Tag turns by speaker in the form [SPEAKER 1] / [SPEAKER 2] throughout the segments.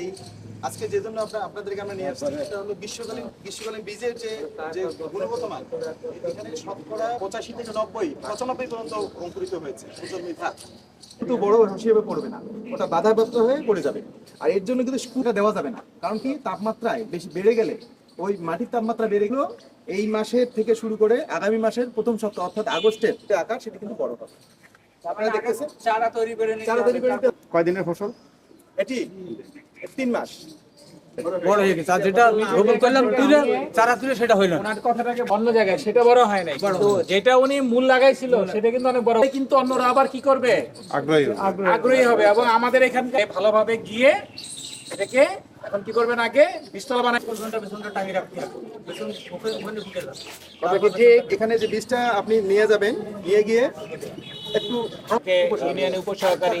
[SPEAKER 1] এই আজকে যে জন্য আপনাদেরকে আমরা নিয়ে আসছি সেটা হলো গ্রীষ্মকালীন গ্রীষ্মকালীন বীজের যে যে গুণগত মান এখানে শতকরা পঁচাশি থেকে নব্বই পঁচানব্বই পর্যন্ত অঙ্কুরিত হয়েছে। কিন্তু বড় হিসেবে পড়বে না। ওটা বাধাপ্রাপ্ত হয়ে পড়ে যাবে। আর এর জন্য কিন্তু দেওয়া যাবে না। কারণ কি? তাপমাত্রায় বেশি বেড়ে গেলে ওই মাটির তাপমাত্রা বেড়ে গেলেও এই মাসের থেকে শুরু করে আগামী মাসের প্রথম সপ্তাহ অর্থাৎ আগস্টের যে আকার সেটি কিন্তু বড় হবে আপনারা দেখতেছেন
[SPEAKER 2] চারা তৈরি করে
[SPEAKER 1] চারা তৈরি করে
[SPEAKER 3] কয়দিনের ফসল?
[SPEAKER 1] এটি তিন মাস।
[SPEAKER 2] বড় হয়ে গেছে। আর যেটা রোপণ করলাম তুলে চারা তুলে সেটা হইল না।
[SPEAKER 4] কথাটাকে অন্য জায়গায় সেটা বড় হয় নাই। তো যেটা উনি মূল লাগাইছিল সেটা কিন্তু অনেক বড়। কিন্তু অন্যরা আবার কি করবে?
[SPEAKER 3] আগ্রহী
[SPEAKER 4] আগ্রহী হবে। এবং আমাদের এখানকার ভালোভাবে গিয়ে এটাকে এখন কি করবেন আগে? বিস্তলা বানাই
[SPEAKER 2] ঘণ্টা টাঙিয়ে রাখতে হবে।
[SPEAKER 1] এখানে যে বীজটা আপনি নিয়ে যাবেন নিয়ে গিয়ে একটু
[SPEAKER 4] ইউনিয়ন উপসহকারী।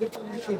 [SPEAKER 1] Gracias.